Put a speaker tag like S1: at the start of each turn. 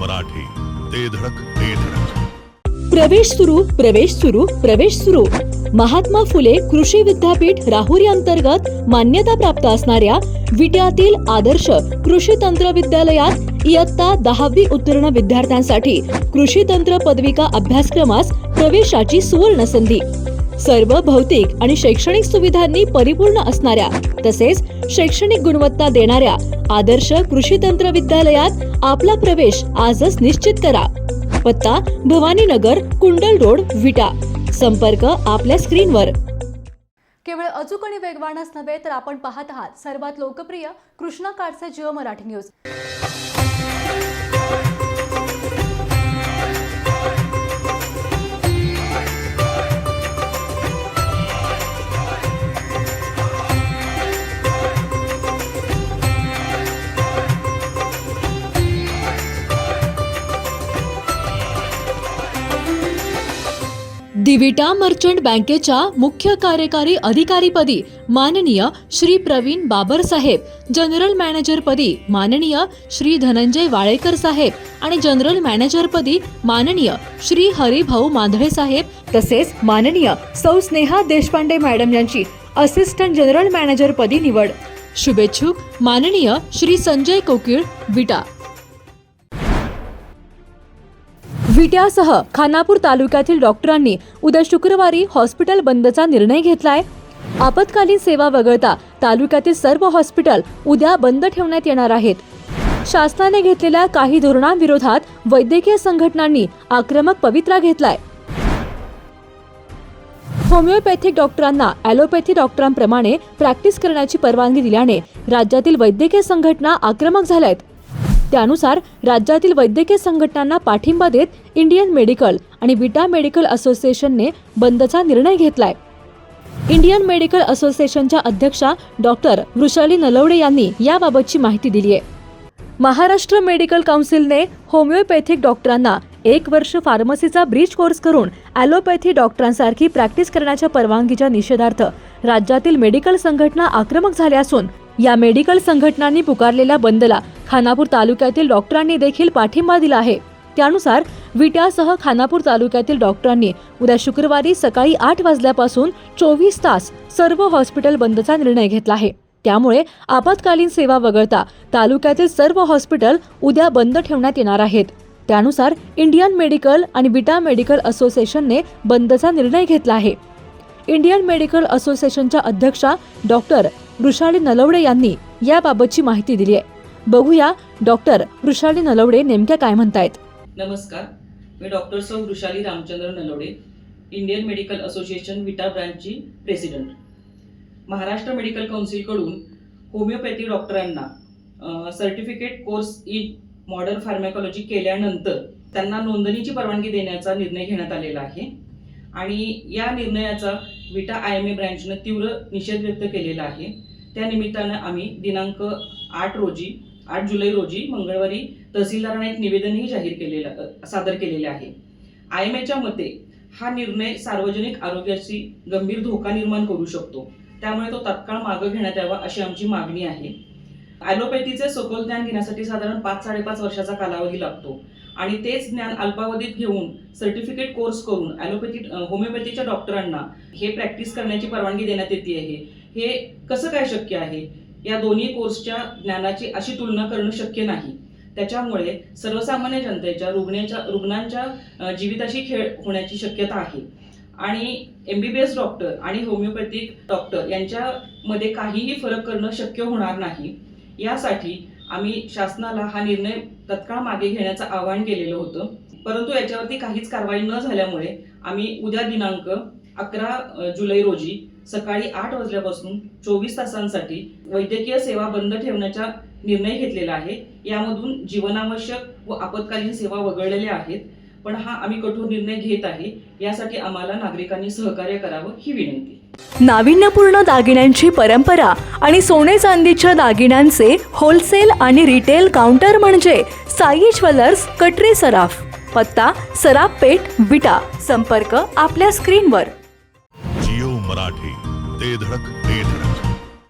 S1: मराठी. ते धडक ते धडक.
S2: प्रवेश सुरू प्रवेश सुरू प्रवेश सुरू. महात्मा फुले कृषी विद्यापीठ राहुरी अंतर्गत मान्यता प्राप्त असणाऱ्या विट्यातील आदर्श कृषी तंत्र विद्यालयात इयत्ता दहावी उत्तीर्ण विद्यार्थ्यांसाठी कृषी तंत्र पदविका अभ्यासक्रमास प्रवेशाची सुवर्ण संधी. सर्व भौतिक आणि शैक्षणिक सुविधांनी परिपूर्ण असणाऱ्या तसेच शैक्षणिक गुणवत्ता देणाऱ्या आदर्श कृषी तंत्र विद्यालयात आपला प्रवेश आजच निश्चित करा. पत्ता भवानीनगर कुंडल रोड विटा. संपर्क आपल्या स्क्रीनवर.
S3: केवळ अचूक आणि वेगवानच नव्हे तर आपण पाहत आहात सर्वात लोकप्रिय कृष्णा काडसे जिओ मराठी न्यूज.
S2: दिविटा मर्चंट बँकेच्या मुख्य कार्यकारी अधिकारीपदी माननीय श्री प्रवीण बाबर साहेब जनरल मॅनेजरपदी माननीय श्री धनंजय वाळेकर साहेब आणि जनरल मॅनेजरपदी माननीय श्री हरिभाऊ मांधळे साहेब तसेच माननीय सौ स्नेहा देशपांडे मॅडम यांची असिस्टंट जनरल मॅनेजरपदी निवड. शुभेच्छुक माननीय श्री संजय कोकिळ विटा. विट्यासह खानापूर तालुक्यातील डॉक्टरांनी उद्या शुक्रवारी हॉस्पिटल बंदचा निर्णय घेतलाय. आपत्कालीन सेवा वगळता तालुक्यातील सर्व हॉस्पिटल उद्या बंद ठेवण्यात येणार आहेत. शासनाने घेतलेल्या काही धोरणांविरोधात वैद्यकीय संघटनांनी आक्रमक पवित्रा घेतलाय. होमिओपॅथिक डॉक्टरांना ॲलोपॅथी डॉक्टरांप्रमाणे प्रॅक्टिस करण्याची परवानगी दिल्याने राज्यातील वैद्यकीय संघटना आक्रमक झाल्या आहेत त्यानुसार राज्यातील वैद्यकीय संघटनांना पाठिंबा देत इंडियन मेडिकल आणि विटा मेडिकल असोसिएशनने बंदचा निर्णय घेतलाय. इंडियन मेडिकल असोसिएशनच्या अध्यक्षा डॉक्टर वृषाली नलवडे यांनी याबाबतची माहिती दिली आहे महाराष्ट्र मेडिकल काउन्सिलने होमिओपॅथिक डॉक्टरांना एक वर्ष फार्मसीचा ब्रिज कोर्स करून ॲलोपॅथी डॉक्टरांसारखी प्रॅक्टिस करण्याच्या परवानगीच्या निषेधार्थ राज्यातील मेडिकल संघटना आक्रमक झाल्या असून या मेडिकल संघटनांनी पुकारलेल्या बंदला खानापूर तालुक्यातील डॉक्टरांनी देखील पाठिंबा दिला आहे. त्यानुसार विट्यासह खानापूर तालुक्यातील डॉक्टरांनी उद्या शुक्रवारी सकाळी आठ वाजल्यापासून चोवीस तास सर्व हॉस्पिटल बंदचा निर्णय घेतला आहे. त्यामुळे आपत्कालीन सेवा वगळता तालुक्यातील सर्व हॉस्पिटल उद्या बंद ठेवण्यात येणार आहेत. त्यानुसार इंडियन मेडिकल आणि विटा मेडिकल असोसिएशनने बंदचा निर्णय घेतला आहे. इंडियन मेडिकल असोसिएशनच्या अध्यक्षा डॉक्टर वृषाली नलवडे यांनी याबाबतची माहिती दिली आहे. बघूया डॉक्टर वृषाली नलवडे नेमक्या काय म्हणतायत.
S4: नमस्कार. मी डॉक्टर सौ Vrushali Ramchandra Nalawade Indian medical association Vita ब्रँचची president. Maharashtra medical काउन्सिलकडून होमिओपॅथी डॉक्टरांना certificate course in modern pharmacology केल्यानंतर त्यांना नोंदणीची परवानगी देण्याचा निर्णय घेण्यात आलेला आहे. आणि या निर्णयाचा विटा आय एम ए ब्रँचनं तीव्र निषेध व्यक्त केलेला आहे. त्या निमित्तानं आम्ही दिनांक आठ रोजी आठ जुलै रोजी मंगळवारी तहसीलदारांना एक निवेदनही जाहीर केलेलं सादर केलेले आहे. आय एम एच्या मते हा निर्णय सार्वजनिक आरोग्याशी गंभीर धोका निर्माण करू शकतो. त्यामुळे तो तत्काळ मागं घेण्यात यावा अशी आमची मागणी आहे. ॲलोपॅथीचे सखोल ज्ञान घेण्यासाठी साधारण पाच साडेपाच वर्षाचा कालावधी लागतो. आणि तेच ज्ञान अल्पावधीत घेऊन सर्टिफिकेट कोर्स करून ॲलोपॅथी होमिओपॅथीच्या डॉक्टरांना हे प्रॅक्टिस करण्याची परवानगी देण्यात येते आहे. हे कसं काय शक्य आहे? या दोन्ही कोर्सच्या ज्ञानाची अशी तुलना करणं शक्य नाही. त्याच्यामुळे सर्वसामान्य जनतेच्या रुग्णाच्या रुग्णांच्या जीविताशी खेळ होण्याची शक्यता आहे. आणि M B B S doctor आणि होमिओपॅथिक डॉक्टर यांच्यामध्ये काहीही फरक करणं शक्य होणार नाही. यासाठी आम्ही शासनाला हा निर्णय तत्काळ मागे घेण्याचं आवाहन केलेलं होतं. परंतु याच्यावरती काहीच कारवाई न झाल्यामुळे आम्ही उद्या दिनांक अकरा जुलै रोजी सकाळी आठ वाजल्यापासून चोवीस तासांसाठी वैद्यकीय सेवा बंद ठेवण्याचा निर्णय घेतलेला आहे. यामधून जीवनावश्यक व आपत्कालीन सेवा वगळलेल्या आहेत पण हा आम्ही कठोर निर्णय घेत आहे यासाठी आम्हाला नागरिकांनी सहकार्य करावं ही विनंती.
S2: नाविन्यपूर्ण दागिन्यांची परंपरा आणि सोने चांदीच्या दागिन्यांचे होलसेल आणि रिटेल काउंटर म्हणजे साई ज्वेलर्स कटरे सराफ पत्ता सराफ पेठ विटा. संपर्क आपल्या स्क्रीनवर
S1: मराठी. ते धडक ते